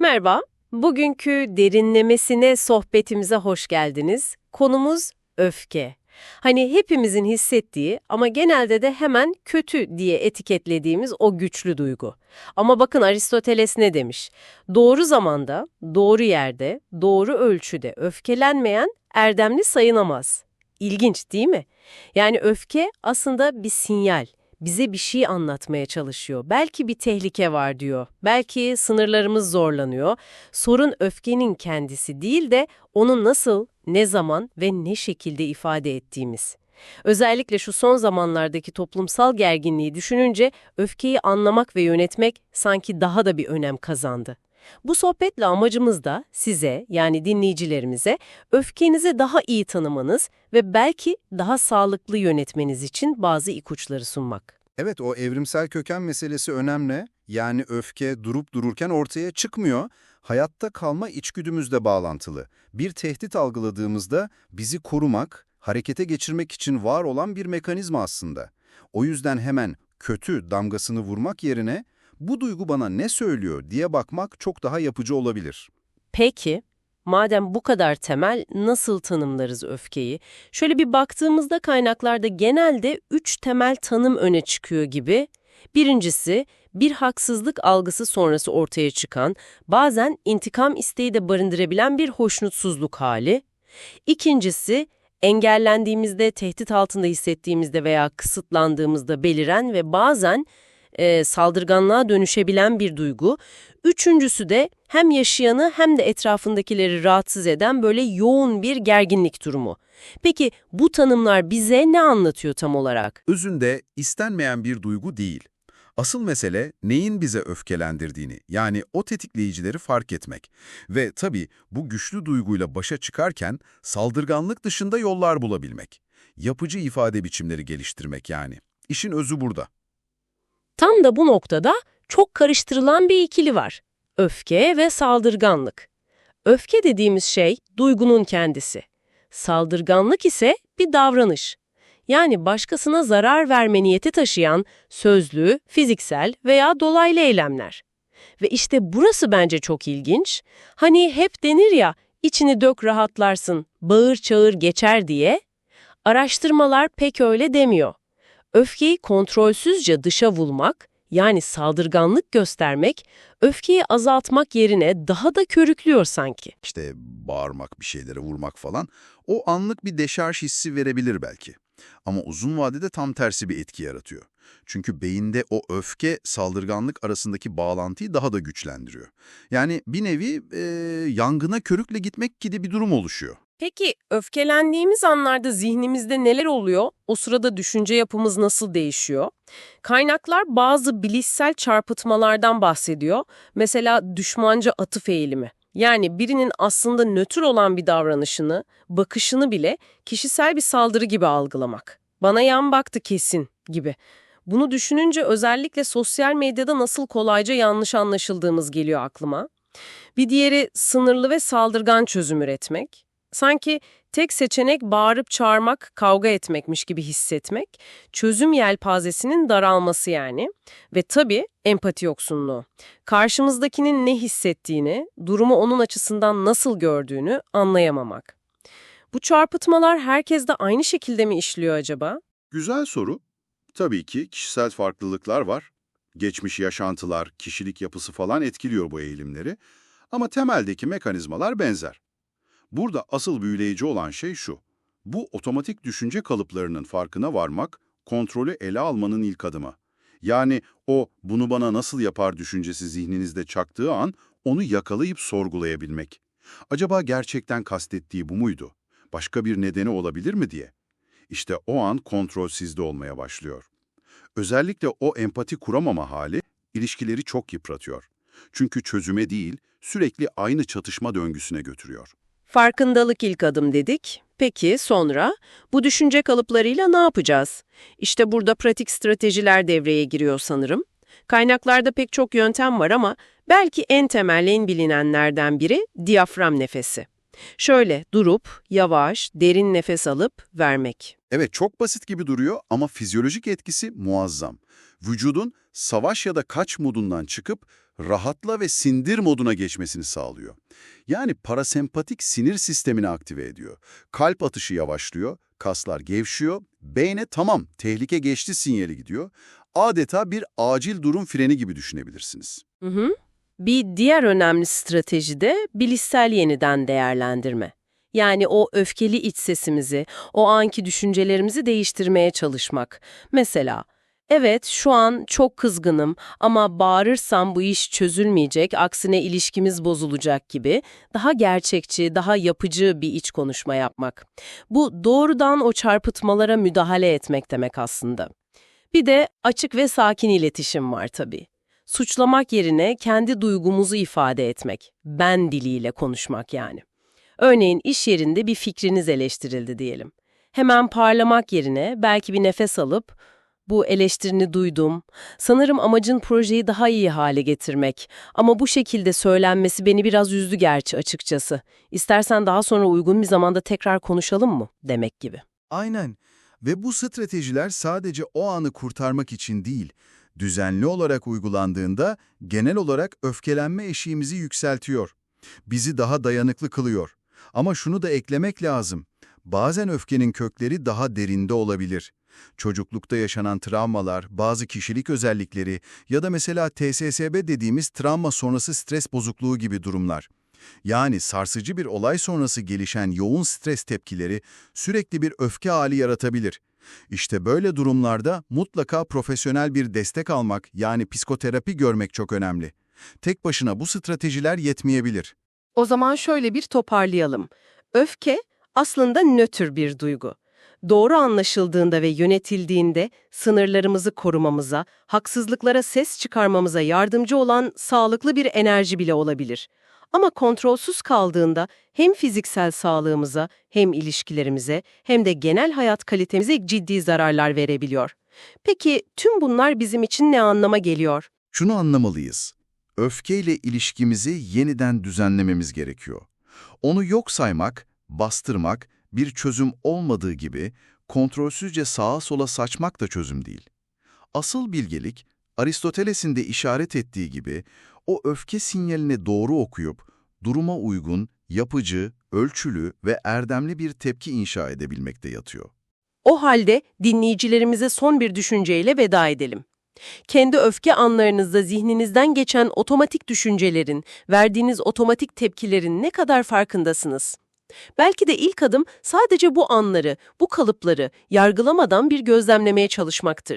Merhaba, bugünkü derinlemesine sohbetimize hoş geldiniz. Konumuz öfke. Hani hepimizin hissettiği ama genelde de hemen kötü diye etiketlediğimiz o güçlü duygu. Ama bakın Aristoteles ne demiş? Doğru zamanda, doğru yerde, doğru ölçüde öfkelenmeyen erdemli sayınamaz. İlginç değil mi? Yani öfke aslında bir sinyal bize bir şey anlatmaya çalışıyor. Belki bir tehlike var diyor. Belki sınırlarımız zorlanıyor. Sorun öfkenin kendisi değil de onu nasıl, ne zaman ve ne şekilde ifade ettiğimiz. Özellikle şu son zamanlardaki toplumsal gerginliği düşününce öfkeyi anlamak ve yönetmek sanki daha da bir önem kazandı. Bu sohbetle amacımız da size yani dinleyicilerimize öfkenizi daha iyi tanımanız ve belki daha sağlıklı yönetmeniz için bazı ipuçları sunmak. Evet o evrimsel köken meselesi önemli. Yani öfke durup dururken ortaya çıkmıyor. Hayatta kalma içgüdümüzle bağlantılı. Bir tehdit algıladığımızda bizi korumak, harekete geçirmek için var olan bir mekanizma aslında. O yüzden hemen kötü damgasını vurmak yerine bu duygu bana ne söylüyor diye bakmak çok daha yapıcı olabilir. Peki, madem bu kadar temel nasıl tanımlarız öfkeyi? Şöyle bir baktığımızda kaynaklarda genelde üç temel tanım öne çıkıyor gibi. Birincisi, bir haksızlık algısı sonrası ortaya çıkan, bazen intikam isteği de barındırabilen bir hoşnutsuzluk hali. İkincisi, engellendiğimizde, tehdit altında hissettiğimizde veya kısıtlandığımızda beliren ve bazen e, saldırganlığa dönüşebilen bir duygu. Üçüncüsü de hem yaşayanı hem de etrafındakileri rahatsız eden böyle yoğun bir gerginlik durumu. Peki bu tanımlar bize ne anlatıyor tam olarak? Özünde istenmeyen bir duygu değil. Asıl mesele neyin bize öfkelendirdiğini, yani o tetikleyicileri fark etmek. Ve tabii bu güçlü duyguyla başa çıkarken saldırganlık dışında yollar bulabilmek. Yapıcı ifade biçimleri geliştirmek yani. İşin özü burada. Tam da bu noktada çok karıştırılan bir ikili var. Öfke ve saldırganlık. Öfke dediğimiz şey duygunun kendisi. Saldırganlık ise bir davranış. Yani başkasına zarar verme niyeti taşıyan sözlü, fiziksel veya dolaylı eylemler. Ve işte burası bence çok ilginç. Hani hep denir ya, içini dök rahatlarsın, bağır çağır geçer diye. Araştırmalar pek öyle demiyor. Öfkeyi kontrolsüzce dışa vurmak, yani saldırganlık göstermek, öfkeyi azaltmak yerine daha da körüklüyor sanki. İşte bağırmak, bir şeylere vurmak falan, o anlık bir deşarj hissi verebilir belki. Ama uzun vadede tam tersi bir etki yaratıyor. Çünkü beyinde o öfke, saldırganlık arasındaki bağlantıyı daha da güçlendiriyor. Yani bir nevi e, yangına körükle gitmek gibi bir durum oluşuyor. Peki öfkelendiğimiz anlarda zihnimizde neler oluyor? O sırada düşünce yapımız nasıl değişiyor? Kaynaklar bazı bilişsel çarpıtmalardan bahsediyor. Mesela düşmanca atıf eğilimi. Yani birinin aslında nötr olan bir davranışını, bakışını bile kişisel bir saldırı gibi algılamak. Bana yan baktı kesin gibi. Bunu düşününce özellikle sosyal medyada nasıl kolayca yanlış anlaşıldığımız geliyor aklıma. Bir diğeri sınırlı ve saldırgan çözüm üretmek. Sanki tek seçenek bağırıp çağırmak, kavga etmekmiş gibi hissetmek, çözüm yelpazesinin daralması yani. Ve tabii empati yoksunluğu. Karşımızdakinin ne hissettiğini, durumu onun açısından nasıl gördüğünü anlayamamak. Bu çarpıtmalar herkeste aynı şekilde mi işliyor acaba? Güzel soru. Tabii ki kişisel farklılıklar var. Geçmiş yaşantılar, kişilik yapısı falan etkiliyor bu eğilimleri. Ama temeldeki mekanizmalar benzer. Burada asıl büyüleyici olan şey şu. Bu otomatik düşünce kalıplarının farkına varmak, kontrolü ele almanın ilk adımı. Yani o bunu bana nasıl yapar düşüncesi zihninizde çaktığı an onu yakalayıp sorgulayabilmek. Acaba gerçekten kastettiği bu muydu? Başka bir nedeni olabilir mi diye. İşte o an kontrol sizde olmaya başlıyor. Özellikle o empati kuramama hali ilişkileri çok yıpratıyor. Çünkü çözüme değil, sürekli aynı çatışma döngüsüne götürüyor. Farkındalık ilk adım dedik. Peki sonra bu düşünce kalıplarıyla ne yapacağız? İşte burada pratik stratejiler devreye giriyor sanırım. Kaynaklarda pek çok yöntem var ama belki en temel en bilinenlerden biri diyafram nefesi. Şöyle durup, yavaş, derin nefes alıp vermek. Evet çok basit gibi duruyor ama fizyolojik etkisi muazzam. Vücudun savaş ya da kaç modundan çıkıp rahatla ve sindir moduna geçmesini sağlıyor. Yani parasempatik sinir sistemini aktive ediyor. Kalp atışı yavaşlıyor, kaslar gevşiyor, beyne tamam tehlike geçti sinyali gidiyor. Adeta bir acil durum freni gibi düşünebilirsiniz. Hı hı. Bir diğer önemli strateji de bilişsel yeniden değerlendirme. Yani o öfkeli iç sesimizi, o anki düşüncelerimizi değiştirmeye çalışmak. Mesela, evet şu an çok kızgınım ama bağırırsam bu iş çözülmeyecek, aksine ilişkimiz bozulacak gibi daha gerçekçi, daha yapıcı bir iç konuşma yapmak. Bu doğrudan o çarpıtmalara müdahale etmek demek aslında. Bir de açık ve sakin iletişim var tabii. Suçlamak yerine kendi duygumuzu ifade etmek, ben diliyle konuşmak yani. Örneğin iş yerinde bir fikriniz eleştirildi diyelim. Hemen parlamak yerine belki bir nefes alıp, bu eleştirini duydum, sanırım amacın projeyi daha iyi hale getirmek ama bu şekilde söylenmesi beni biraz üzdü gerçi açıkçası. İstersen daha sonra uygun bir zamanda tekrar konuşalım mı demek gibi. Aynen. Ve bu stratejiler sadece o anı kurtarmak için değil, düzenli olarak uygulandığında genel olarak öfkelenme eşiğimizi yükseltiyor. Bizi daha dayanıklı kılıyor. Ama şunu da eklemek lazım. Bazen öfkenin kökleri daha derinde olabilir. Çocuklukta yaşanan travmalar, bazı kişilik özellikleri ya da mesela TSSB dediğimiz travma sonrası stres bozukluğu gibi durumlar. Yani sarsıcı bir olay sonrası gelişen yoğun stres tepkileri sürekli bir öfke hali yaratabilir. İşte böyle durumlarda mutlaka profesyonel bir destek almak yani psikoterapi görmek çok önemli. Tek başına bu stratejiler yetmeyebilir. O zaman şöyle bir toparlayalım. Öfke aslında nötr bir duygu. Doğru anlaşıldığında ve yönetildiğinde sınırlarımızı korumamıza, haksızlıklara ses çıkarmamıza yardımcı olan sağlıklı bir enerji bile olabilir. Ama kontrolsüz kaldığında hem fiziksel sağlığımıza, hem ilişkilerimize, hem de genel hayat kalitemize ciddi zararlar verebiliyor. Peki tüm bunlar bizim için ne anlama geliyor? Şunu anlamalıyız. Öfkeyle ilişkimizi yeniden düzenlememiz gerekiyor. Onu yok saymak, bastırmak, bir çözüm olmadığı gibi kontrolsüzce sağa sola saçmak da çözüm değil. Asıl bilgelik, Aristoteles'in de işaret ettiği gibi o öfke sinyalini doğru okuyup duruma uygun, yapıcı, ölçülü ve erdemli bir tepki inşa edebilmekte yatıyor. O halde dinleyicilerimize son bir düşünceyle veda edelim. Kendi öfke anlarınızda zihninizden geçen otomatik düşüncelerin, verdiğiniz otomatik tepkilerin ne kadar farkındasınız? Belki de ilk adım sadece bu anları, bu kalıpları yargılamadan bir gözlemlemeye çalışmaktır.